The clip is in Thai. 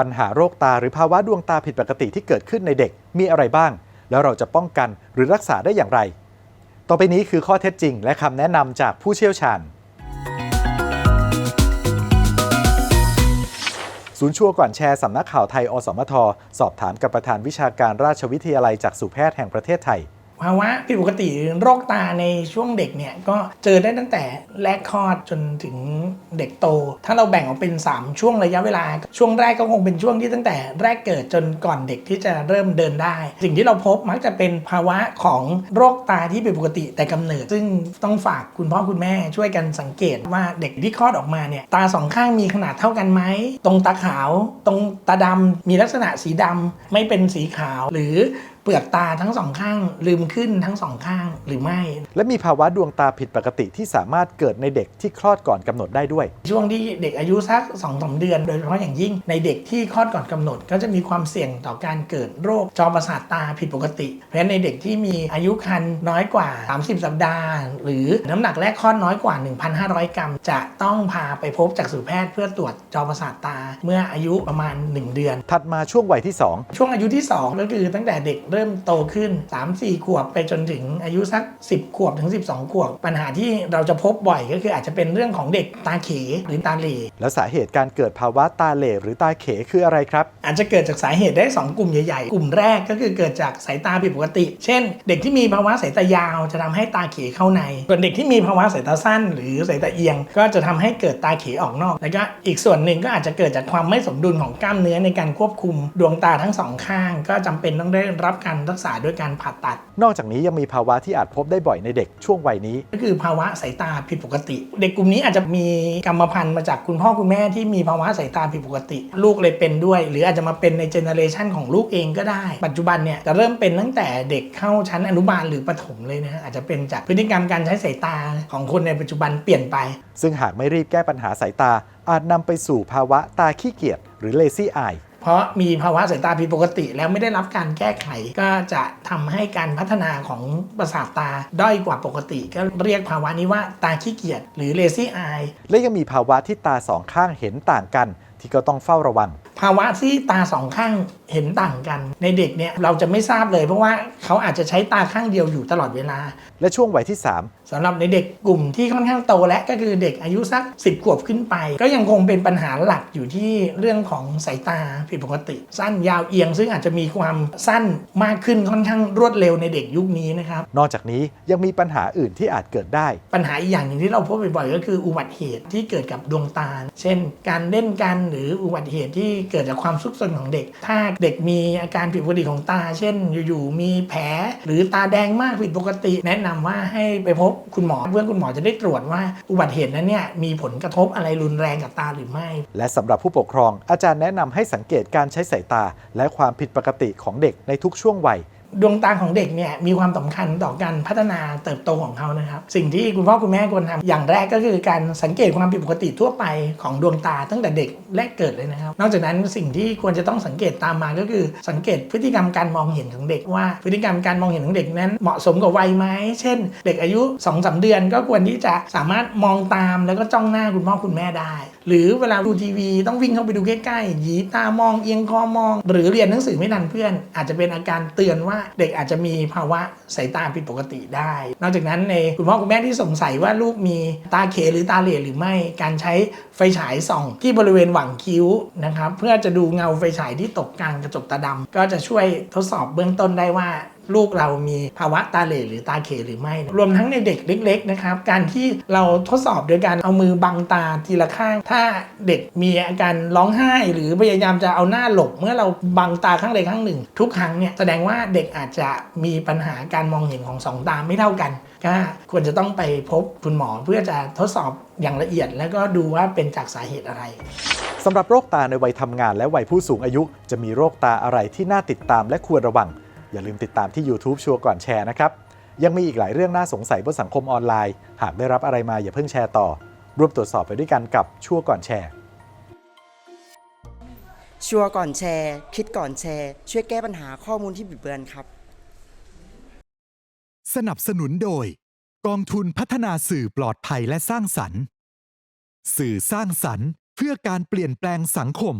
ปัญหาโรคตาหรือภาวะดวงตาผิดปกติที่เกิดขึ้นในเด็กมีอะไรบ้าง แล้วเราจะป้องกันหรือรักษาได้อย่างไร ต่อไปนี้คือข้อเท็จจริง และคำแนะนำจากผู้เชี่ยวชาญ ศูนย์ชัวก่อนแชร์สำนักข่าวไทยอสมท สอบถามกับประธานวิชาการราชวิทยาลัยจากสุแพทย์แห่งประเทศไทย ภาวะผิดปกติโรคตาในช่วงเด็กเนี่ยก็เจอได้ตั้งแต่แรกคลอดจนถึงเด็กโต ถ้าเราแบ่งออกเป็น 3 ช่วงระยะเวลา ช่วงแรกก็คงเป็นช่วงที่ตั้งแต่แรกเกิดจนก่อนเด็กที่จะเริ่มเดินได้ สิ่งที่เราพบมักจะเป็นภาวะของโรคตาที่ผิดปกติแต่กำเนิด ซึ่งต้องฝากคุณพ่อคุณแม่ช่วยกันสังเกตว่าเด็กที่คลอดออกมาเนี่ยตาสองข้างมีขนาดเท่ากันไหมตรงตาขาว ตรงตาดำมีลักษณะสีดำไม่เป็นสีขาวหรือ ลือกตาทั้งสองข้างลืมขึ้นทั้งสองข้างหรือไม่ และมีภาวะดวงตาผิดปกติที่สามารถเกิดในเด็กที่คลอดก่อนกำหนดได้ด้วย ช่วงที่เด็กอายุสัก2อสเดือน โดยเฉพาะอย่างยิ่งในเด็กที่คลอดก่อนกำหนด ก็จะมีความเสี่ยงต่อการเกิดโรคจอประสาทตาผิดปกติ เพราะฉะนั้นในเด็กที่มีอายุครรภ์น้อยกว่า 30 สัปดาห์ หรือน้ำหนักแรกคลอดน้อยกว่า 1,500 กรัม จะต้องพาไปพบจักษุแพทย์เพื่อตรวจจอประสาทตาเมื่ออายุประมาณ 1 เดือน ถัดมาช่วงวัยที่ช่วงอายุที่ 2 ก็คือตั้งแต่เด็กเริ่มโตขึ้น 3-4 ขวบไปจนถึงอายุสัก 10 ขวบถึง 12 ขวบ ปัญหาที่เราจะพบบ่อยก็คืออาจจะเป็นเรื่องของเด็กตาเขหรือตาเหล่2แล้วสาเหตุการเกิดภาวะตาเหล่หรือตาเขคืออะไรครับ อาจจะเกิดจากสาเหตุได้ 2 กลุ่มใหญ่ๆ กลุ่มแรกก็คือเกิดจากสายตาผิดปกติ เช่น เด็กที่มีภาวะสายตายาวจะทำให้ตาเขเข้าใน ส่วนเด็กที่มีภาวะสายตาสั้น หรือสายตาเอียง ก็จะทำให้เกิดตาเขออกนอก แล้วก็อีกส่วนหนึ่งก็อาจจะเกิดจากความไม่สมดุลของกล้ามเนื้อในการควบคุมดวงตาทั้งสองข้าง ก็จำเป็นต้องได้รับการรักษาด้วยการผ่าตัด นอกจากนี้ยังมีภาวะที่อาจพบได้บ่อยในเด็กช่วงวัยนี้ ก็คือภาวะสายตาผิดปกติ เด็กกลุ่มนี้อาจจะมีกรรมพันธุ์มาจากคุณพ่อคุณแม่ที่มีภาวะสายตาผิดปกติ ลูกเลยเป็นด้วย หรืออาจจะมาเป็นในเจเนอเรชันของลูกเองก็ได้ ปัจจุบันเนี่ยจะเริ่มเป็นตั้งแต่เด็กเข้าชั้นอนุบาลหรือประถมเลยนะฮะอาจจะเป็นจากพฤติกรรมการใช้สายตาของคนในปัจจุบันเปลี่ยนไป ซึ่งหากไม่รีบแก้ปัญหาสายตาอาจนำไปสู่ภาวะตาขี้เกียจหรือ lazy eye เพราะมีภาวะสายตาผิดปกติ แล้วไม่ได้รับการแก้ไข ก็จะทำให้การพัฒนาของประสาทตาด้อยกว่าปกติ ก็เรียกภาวะนี้ว่าตาขี้เกียจหรือ lazy eye และยังมีภาวะที่ตาสองข้างเห็นต่างกัน ที่ก็ต้องเฝ้าระวัง ภาวะที่ตาสองข้าง เห็นต่างกัน ในเด็กเนี่ยเราจะไม่ทราบเลยเพราะว่าเขาอาจจะใช้ตาข้างเดียวอยู่ตลอดเวลา และช่วงวัยที่สำหรับในเด็กกลุ่มที่ค่อนข้างโตและก็คือเด็กอายุสัก 10 ขวบขึ้นไป ก็ยังคงเป็นปัญหาหลักอยู่ที่เรื่องของสายตาผิดปกติ สั้นยาวเอียง ซึ่งอาจจะมีความสั้นมากขึ้นค่อนข้างรวดเร็วในเด็กยุคนี้นะครับ3นอกจากนี้ยังมีปัญหาอื่นที่อาจเกิดได้ ปัญหาอีกอย่างหนึ่งที่เราพบบ่อยๆก็คืออุบัติเหตุที่เกิดกับดวงตา เช่น การเล่นกันหรืออุบัติเหตุที่เกิดจากความซุกซนของเด็ก ถ้าเด็กมีอาการผิดปกติของตา เช่น อยู่ๆ มีแผลหรือตาแดงมากผิดปกติ แนะนำว่าให้ไปพบคุณหมอเพื่อคุณหมอจะได้ตรวจว่าอุบัติเหตุนั้นเนี่ยมีผลกระทบอะไรรุนแรงกับตาหรือไม่ และสำหรับผู้ปกครอง อาจารย์แนะนำให้สังเกตการใช้สายตา และความผิดปกติของเด็กในทุกช่วงวัย ดวงตาของเด็กเนี่ยมีความสำคัญต่อการพัฒนาเติบโตของเขานะครับ สิ่งที่คุณพ่อคุณแม่ควรทำอย่างแรกก็คือการสังเกตความผิดปกติทั่วไปของดวงตาตั้งแต่เด็กแรกเกิดเลยนะครับ นอกจากนั้นสิ่งที่ควรจะต้องสังเกตตามมาก็คือสังเกตพฤติกรรมการมองเห็นของเด็กว่าพฤติกรรมการมองเห็นของเด็กนั้นเหมาะสมกับวัยไหมเช่น เด็กอายุ2อสเดือนก็ควรที่จะสามารถมองตามแล้วก็จ้องหน้าคุณพ่อคุณแม่ได้หรือเวลาดูทีวีต้องวิ่งเข้าไปดูใกล้ๆหยีตามองเอียงคอมอง หรือเรียนหนังสือไม่ทันเพื่อน อาจจะเป็นอาการเตือนว่าเด็กอาจจะมีภาวะสายตาผิดปกติได้ นอกจากนั้นในคุณพ่อคุณแม่ที่สงสัยว่าลูกมีตาเขหรือตาเหล่หรือไม่การใช้ไฟฉายส่อง ที่บริเวณหว่างคิ้วนะครับเพื่อจะดูเงาไฟฉายที่ตกกลางกระจกตาดำก็จะช่วยทดสอบเบื้องต้นได้ว่า ลูกเรามีภาวะตาเหล่หรือตาเขหรือไม่ รวมทั้งในเด็กเล็กๆนะครับ การที่เราทดสอบโดยการเอามือบังตาทีละข้าง ถ้าเด็กมีอาการร้องไห้ หรือพยายามจะเอาหน้าหลบ เมื่อเราบังตาข้างใดข้างหนึ่ง ทุกครั้งเนี่ยแสดงว่าเด็กอาจจะมีปัญหาการมองเห็นของสองตาไม่เท่ากันก็ควรจะต้องไปพบคุณหมอเพื่อจะทดสอบอย่างละเอียด แล้วก็ดูว่าเป็นจากสาเหตุอะไรสำหรับโรคตาในวัยทำงานและวัยผู้สูงอายุ จะมีโรคตาอะไรที่น่าติดตามและควรระวัง อย่าลืมติดตามที่ YouTube ชัวร์ก่อนแชร์นะครับ ยังมีอีกหลายเรื่องน่าสงสัยบนสังคมออนไลน์ หากได้รับอะไรมาอย่าเพิ่งแชร์ต่อ ร่วมตรวจสอบไปด้วยกันกับชัวร์ก่อนแชร์ ชัวร์ก่อนแชร์ คิดก่อนแชร์ ช่วยแก้ปัญหาข้อมูลที่บิดเบือนครับ สนับสนุนโดย กองทุนพัฒนาสื่อปลอดภัยและสร้างสรรค์ สื่อสร้างสรรค์ เพื่อการเปลี่ยนแปลงสังคม